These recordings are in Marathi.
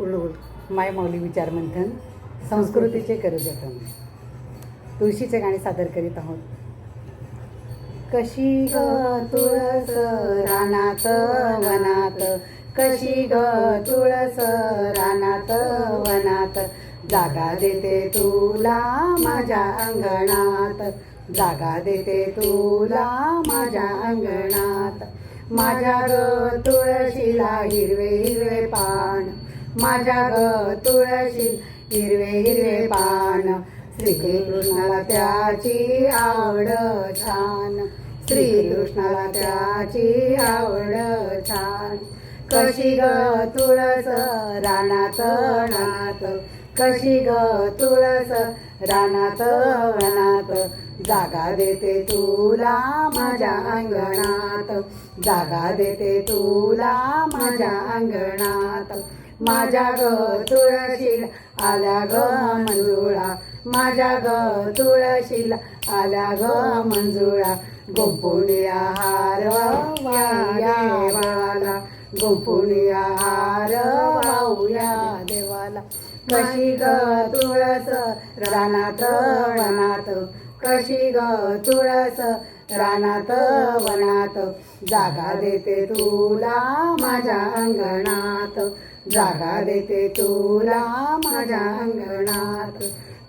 पूर्ण माय माऊली विचार मंथन संस्कृतीचे करू जतन तुळशीचे गाणे सादर करीत आहोत. कशी ग तुळस रानात वनात? कशी ग तुळस रानात वनात? जागा देते तुला माझ्या अंगणात. जागा देते तुला माझ्या अंगणात. माझ्या ग तुळशीला हिरवे हिरवे पान. माझ्या ग तुळशी हिरवे हिरवे पान. श्रीकृष्णाला त्याची आवड छान. श्रीकृष्णाला त्याची आवड छान. कशी ग तुळस रानात नात? कशी ग तुळस? रानात वनात. जागा देते तुला माझ्या अंगणात. जागा देते तुला माझ्या अंगणात. माझ्या ग तुळशीला आल्या ग मंजुळा. माझ्या ग तुळशीला आल्या ग मंजुळा. गोपुनिया हार वाया देवाला. गोपुनिया हार वाऊया देवाला. कशी ग तुळस? रानात वनात. कशी ग तुळस? रानात वनात. जागा देते तुला माझ्या अंगणात. जागा देते तुला माझ्या अंगणात.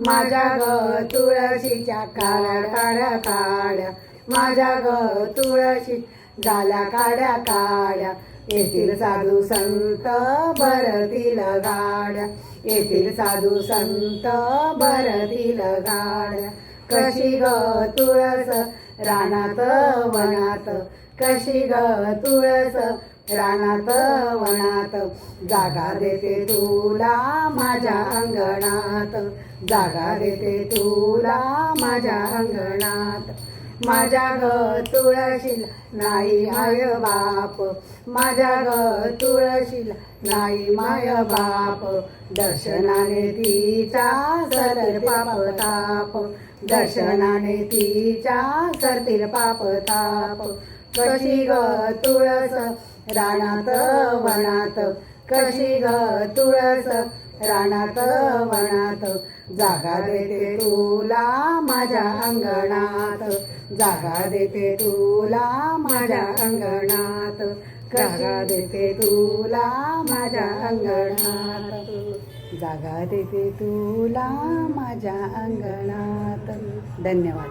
माझ्या ग तुळशीच्या काळ्या काड्या काळ्या माझ्या ग तुळशी झाल्या काड्या काड्या. येथील साधू संत भरतील गाड्या येथील साधू संत भरतील गाड्या कशी ग तुळस? रानात वनात. कशी ग तुळस? रानात वनात. जागा देते तुला माझ्या अंगणात. जागा देते तुला माझ्या अंगणात. माझ्या ग तुळशील नाही माय बाप. माझ्या ग तुळशील नाही माय बाप. दर्शनाने तिचा सरतील पाप ताप. दर्शनाने तिच्या सरतील पाप ताप. कशी ग तुळस रानात वनात? कशी ग तुळस रानात वनात जागा देते तुला माझ्या अंगणात. जागा देते तुला माझ्या अंगणात. जागा देते तुला माझ्या अंगणात. जागा देते तुला माझ्या अंगणात. धन्यवाद.